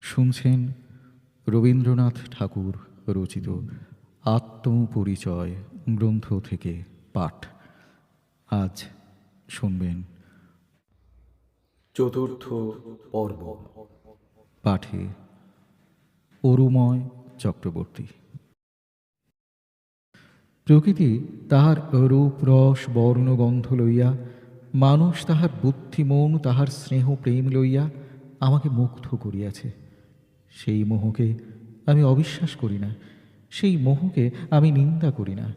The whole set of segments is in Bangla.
শুনছেন রবীন্দ্রনাথ ঠাকুর রচিত আত্মপরিচয় গ্রন্থ থেকে পাঠ। আজ শুনবেন চতুর্থ পর্ব। পাঠে অরুময় চক্রবর্তী। প্রকৃতি তাহার রূপ রস বর্ণগন্ধ লইয়া মানুষ তাহার বুদ্ধিমন তাহার স্নেহ প্রেম লইয়া আমাকে মুগ্ধ করিয়াছে। সেই মোহকে আমি অবিশ্বাস করি না। সেই মোহকে আমি নিন্দা করি না।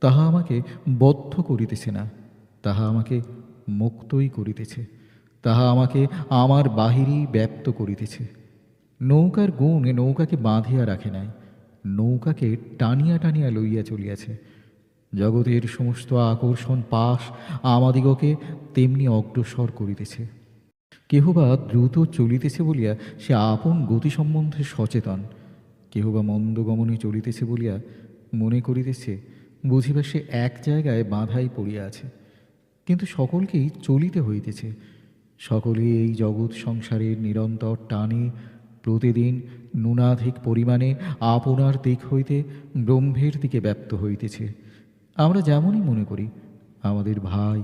তাহা আমাকে বদ্ধ করিতেছে না। তাহা আমাকে মুক্তই করিতেছে। তাহা আমাকে আমার বাহিরেই ব্যপ্ত করিতেছে। নৌকার গুণ নৌকাকে বাঁধিয়া রাখে নাই। নৌকাকে টানিয়া টানিয়া লইয়া চলিয়াছে। জগতের সমস্ত আকর্ষণ পাশ আমাদিগকে তেমনি অগ্রসর করিতেছে। কেহ বা দ্রুত চলিতেছে বলিয়া সে আপন গতি সম্বন্ধে সচেতন। কেহ বা মন্দগমনে চলিতেছে বলিয়া মনে করিতেছে বুঝিবা সে এক জায়গায় বাঁধাই পড়িয়া আছে। কিন্তু সকলকেই চলিতে হইতেছে। সকলে এই জগৎ সংসারের নিরন্তর টানে, প্রতিদিন ন্যূনাধিক পরিমাণে আপনার দিক হইতে ব্রহ্মের দিকে ব্যপ্ত হইতেছে। আমরা যেমনই মনে করি, আমাদের ভাই,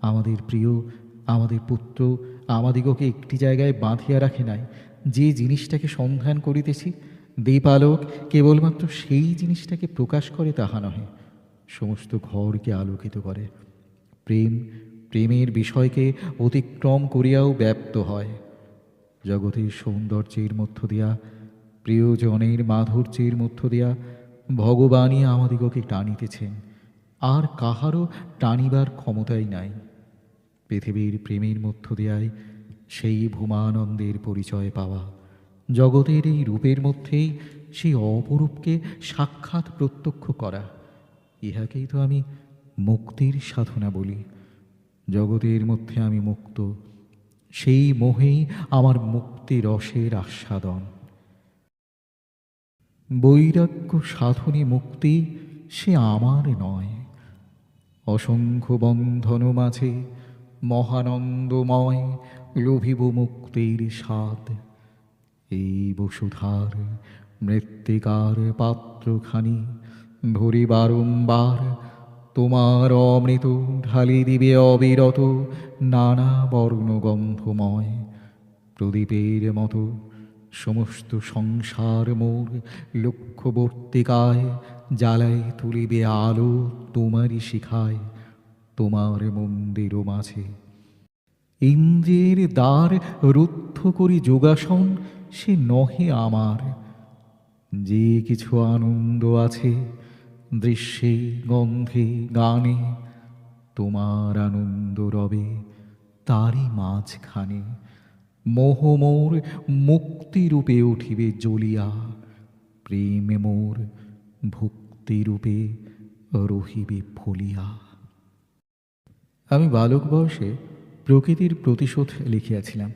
আমাদের প্রিয়, আমাদের পুত্র আমাদিগকে একটি জায়গায় বাঁধিয়া রাখে নাই। যে জিনিসটাকে সন্ধান করিতেছি দীপালোক কেবলমাত্র সেই জিনিসটাকে প্রকাশ করে তাহা নহে। সমস্ত ঘরকে আলোকিত করে। প্রেম, প্রেমের বিষয়কে অতিক্রম করিয়াও ব্যপ্ত হয়। জগতের সৌন্দর্যের মধ্য দিয়া, প্রিয়জনের মাধুর্যের মধ্য দিয়া ভগবানই আমাদিগকে টানিতেছেন। আর কাহারও টানিবার ক্ষমতাই নাই। পৃথিবীর প্রেমের মধ্য দিয়াই সেই ভূমানন্দের পরিচয় পাওয়া। জগতের এই রূপের মধ্যেই সেই অপরূপকে সাক্ষাৎ প্রত্যক্ষ করা। ইহাকেই তো আমি মুক্তির সাধনা বলি। জগতের মধ্যে আমি মুক্ত, সেই মোহেই আমার মুক্তি রসের আস্বাদন। বৈরাগ্য সাধনী মুক্তি সে আমার নয়। অসংখ্য বন্ধন মাঝে মহানন্দময় লোভিব মুক্তির স্বাদ। এই বসুধার মৃত্তিকার পাত্রখানি ভরি বারম্বার তোমার অমৃত ঢালি দিবে অবিরত নানা বর্ণগন্ধময়। প্রদীপের মতো সমস্ত সংসার মোর লক্ষ্যবর্তিকায় জ্বালায় তুলিবে আলো তোমারই শিখায়। তোমার মন্দির মাঝে। ইন্দ্রের দ্বার রুদ্ধ করি যোগাসন, সে নহে আমার। যে কিছু আনন্দ আছে, দৃশ্যে, গন্ধে, গানে, তোমার আনন্দ রবে তারই মাঝখানে। মোহমোর মুক্তিরূপে উঠিবে জ্বলিয়া, প্রেমে মোর ভক্তিরূপে রহিবে ফলিয়া। আমি বালক বয়সে প্রকৃতির প্রতিশোধ লিখিয়াছিলাম।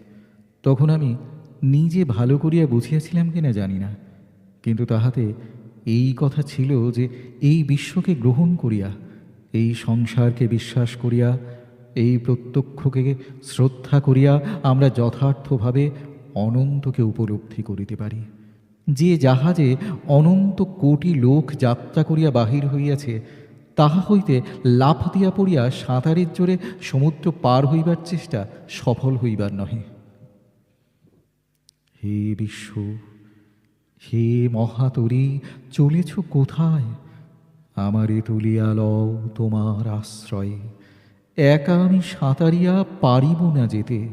তখন আমি নিজে ভালো করিয়া বুঝিয়াছিলাম কিনা জানি না। কিন্তু তাহাতে এই কথা ছিল যে এই বিশ্বকে গ্রহণ করিয়া, এই সংসারকে বিশ্বাস করিয়া, এই প্রত্যক্ষকে শ্রদ্ধা করিয়া আমরা যথার্থভাবে অনন্তকে উপলব্ধি করিতে পারি। যে জাহাজে অনন্ত কোটি লোক যাত্রা করিয়া বাহির হইয়াছে তাহা হইতে লাফ দিয়া পড়িয়া সাঁতারের জোরে সমুদ্র পার হইবার চেষ্টা সফল হইবার নহে। হে বিশ্ব, হে মহাতরী, চলেছ কোথায়? আমারে তুলিয়া লও তোমার আশ্রয়ে। একা আমি সাঁতারিয়া পারিব না যেতে।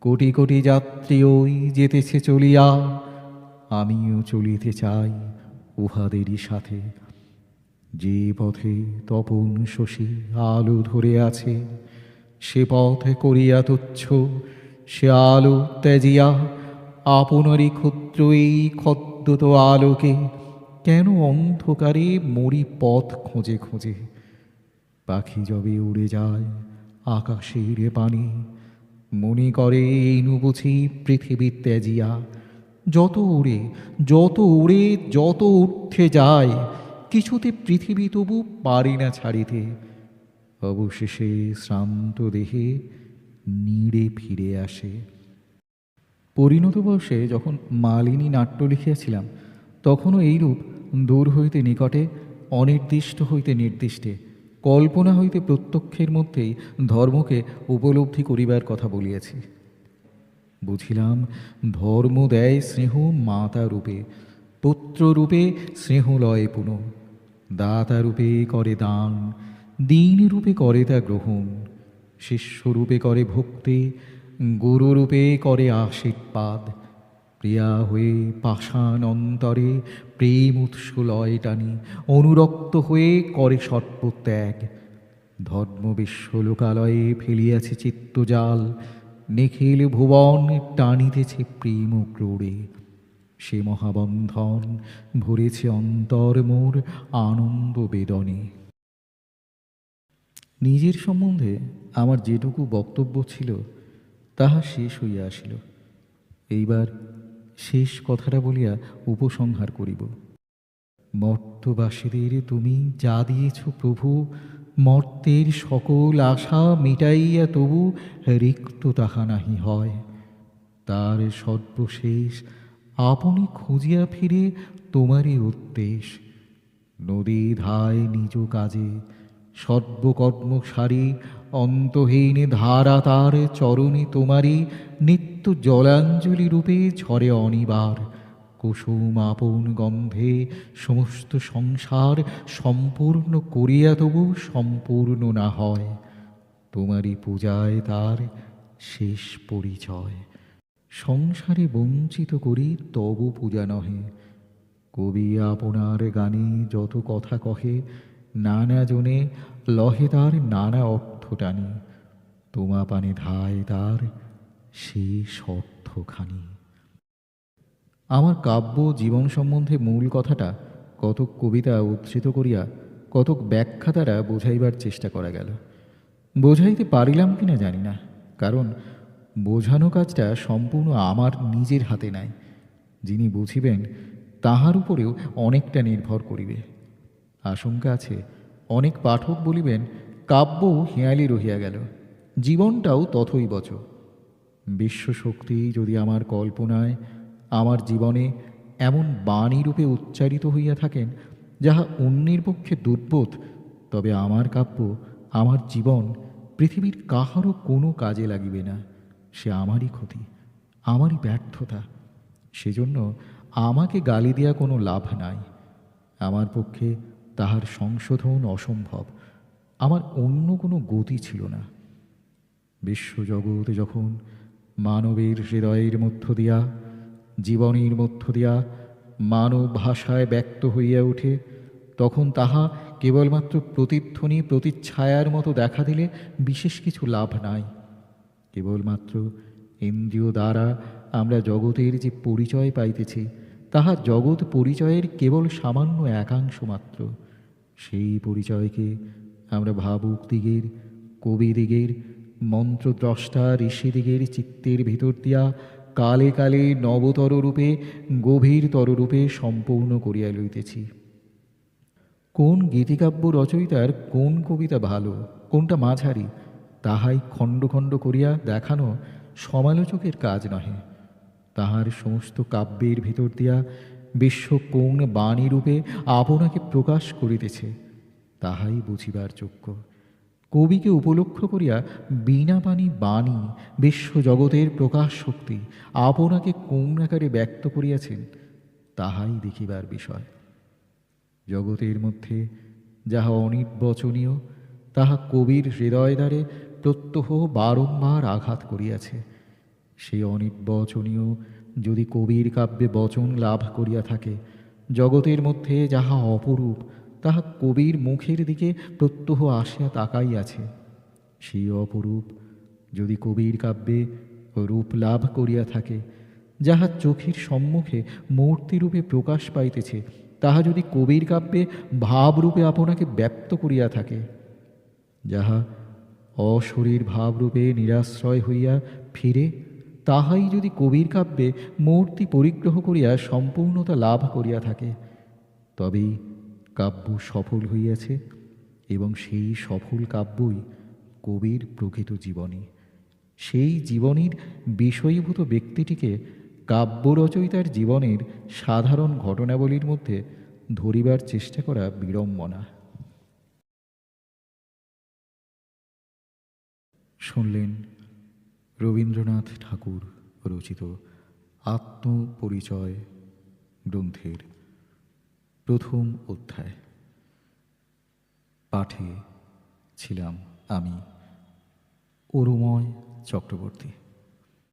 কোটি কোটি যাত্রী ওই যেতেছে চলিয়া। আমিও চলিতে চাই উহাদেরই সাথে। যে পথে তপন শশী আলো ধরে আছে, সে পথে করিয়া তুচ্ছ, সে আলো ত্যাজিয়া, আপনারই ক্ষুদ্র এই খদ্দত আলোকে কেন অন্ধকারে মরি পথ খোঁজে খোঁজে? পাখি যবে উড়ে যায় আকাশের পানে, মনে করে এই বুঝি পৃথিবী ত্যাজিয়া, যত উড়ে যত উড়ে, যত উঠে যায় কিছুতে পৃথিবী তবু পারি না ছাড়িতে। অবশেষে শ্রান্ত দেহে নিড়ে ফিরে আসে। পরিণত বয়সে যখন মালিনী নাট্য লিখিয়াছিলাম, তখনও এইরূপ দূর হইতে নিকটে, অনির্দিষ্ট হইতে নির্দিষ্টে, কল্পনা হইতে প্রত্যক্ষের মধ্যেই ধর্মকে উপলব্ধি করিবার কথা বলিয়াছি। বুঝিলাম, ধর্ম দেয় স্নেহ মাতা রূপে, পুত্র রূপে স্নেহ লয় পুনঃ। দাতা রূপে করে দান, দিন রূপে করে তা গ্রহণ শিষ্যরূপে করে ভক্তি গুরুরূপে করে আশীর্বাদ। প্রিয়া হয়ে পাষাণ অন্তরে প্রেম উৎস লয় টানি, অনুরক্ত হয়ে করে সর্বত্যাগ ধর্ম বিশ্বলোকালয়ে ফেলিয়াছে চিত্তজাল, নিখিল ভুবন টানিতেছে প্রেম ক্রোড়ে। সে মহাবন্ধন ভরেছে অন্তর মোর আনন্দ বেদনে। নিজের সম্বন্ধে আমার যেটুকু বক্তব্য ছিল, তাহা শেষ হইয়া আসিল। এইবার শেষ কথাটা বলিয়া উপসংহার করিব। মর্তবাসীদের তুমি যা দিয়েছ প্রভু, মর্তের সকল আশা মিটাইয়া তবু রিক্ত তাহা নাহি হয়। তার সর্বশেষ আপনি খুঁজিয়া ফিরে তোমারই উদ্দেশ। নদী ধায় নিজ কাজে সর্বকর্ম সারি অন্তহীন ধারা তার চরণে তোমারই নিত্য জলাঞ্জলি রূপে ঝরে অনিবার। কুসুম আপন গন্ধে সমস্ত সংসার সম্পূর্ণ করিয়া তবু সম্পূর্ণ না হয়। তোমারই পূজায় তার শেষ পরিচয়। সংসারে বঞ্চিত করি, তবু পূজা নহে। কবি আপনার গানে যত কথা কহে, নানা জনে লহে তার নানা অর্থ টানে। তোমা পানে ধায় তার শেষ অর্থখানি আমার কাব্য জীবন সম্বন্ধে মূল কথাটা কতক কবিতা উদ্ধৃত করিয়া, কতক ব্যাখ্যা দ্বারা বোঝাইবার চেষ্টা করা গেল। বোঝাইতে পারিলাম কিনা জানি না, কারণ বোঝানো কাজটা সম্পূর্ণ আমার নিজের হাতে নাই। যিনি বুঝিবেন, তাহার উপরেও অনেকটা নির্ভর করিবে। আশঙ্কা আছে, অনেক পাঠক বলিবেন, কাব্য হেঁয়ালি রহিয়া গেল, জীবনটাও তথই বচ। বিশ্বশক্তি যদি আমার কল্পনায়, আমার জীবনে এমন বাণীরূপে উচ্চারিত হইয়া থাকেন, যাহা অন্যের পক্ষে দুর্বোধ, তবে আমার কাব্য, আমার জীবন, পৃথিবীর কাহারও কোনো কাজে লাগিবে না। সে আমারই ক্ষতি, আমারই ব্যর্থতা। সেজন্য আমাকে গালি দেওয়া কোনো লাভ নাই। আমার পক্ষে তাহার সংশোধন অসম্ভব। আমার অন্য কোনো গতি ছিল না। বিশ্বজগৎ যখন মানবের হৃদয়ের মধ্য দিয়া, জীবনের মধ্য দিয়া মানব ভাষায় ব্যক্ত হইয়া ওঠে তখন তাহা কেবলমাত্র প্রতিধ্বনি, প্রতিচ্ছায়ার মতো দেখা দিলে বিশেষ কিছু লাভ নাই। কেবলমাত্র ইন্দ্রিয় দ্বারা আমরা জগতের যে পরিচয় পাইতেছি তাহা জগৎ পরিচয়ের কেবল সামান্য একাংশ মাত্র। সেই পরিচয়কে আমরা ভাবুক দিগের, কবি দিগের, মন্ত্রদ্রষ্টা ঋষিদিগের চিত্তের ভিতর দিয়া কালে কালে নবতর রূপে গভীরতর রূপে সম্পূর্ণ করিয়া লইতেছি। কোন গীতিকাব্য রচয়িতার কোন কবিতা ভালো, কোনটা মাঝারি তাহাই খণ্ড খণ্ড করিয়া দেখানো সমালোচকের কাজ নহে। তাহার সমস্ত কাব্যের ভিতর দিয়া বিশ্ব কোন বাণীরূপে আপনাকে প্রকাশ করিতেছে, তাহাই বুঝিবার যোগ্য। কবিকে উপলক্ষ করিয়া বীণাপানি বাণী বাণী বিশ্বজগতের প্রকাশ শক্তি আপনাকে কোন আকারে ব্যক্ত করিয়াছেন, তাহাই দেখিবার বিষয়। জগতের মধ্যে যাহা অনির্বচনীয়, তাহা কবির হৃদয় দ্বারে প্রত্যহ বারংবার আঘাত করিয়াছে। সেই অনির্বচনীয় যদি কবির কাব্যে বচন লাভ করিয়া থাকে, জগতের মধ্যে যাহা অপরূপ, তাহা কবির মুখের দিকে প্রত্যহ আসিয়া তাকাইয়াছে। সেই অপরূপ, যদি কবির কাব্যে রূপ লাভ করিয়া থাকে, যাহা চোখের সম্মুখে মূর্তিরূপে প্রকাশ পাইতেছে, তাহা যদি কবির কাব্যে ভাবরূপে আপনাকে ব্যক্ত করিয়া থাকে, যাহা অশরীর ভাবরূপে নিরাশ্রয় হইয়া ফিরে, তাহাই যদি কবির কাব্যে মূর্তি পরিগ্রহ করিয়া সম্পূর্ণতা লাভ করিয়া থাকে, তবেই কাব্য সফল হইয়াছে এবং সেই সফল কাব্যই কবির প্রকৃত জীবনী। সেই জীবনীর বিষয়ীভূত ব্যক্তিটিকে কাব্য রচয়িতার জীবনের সাধারণ ঘটনাবলীর মধ্যে ধরিবার চেষ্টা করা বিড়ম্বনা। শুনলেন রবীন্দ্রনাথ ঠাকুর রচিত আত্মপরিচয় গ্রন্থের প্রথম অধ্যায়। পাঠে ছিলাম আমি অরুময় চক্রবর্তী।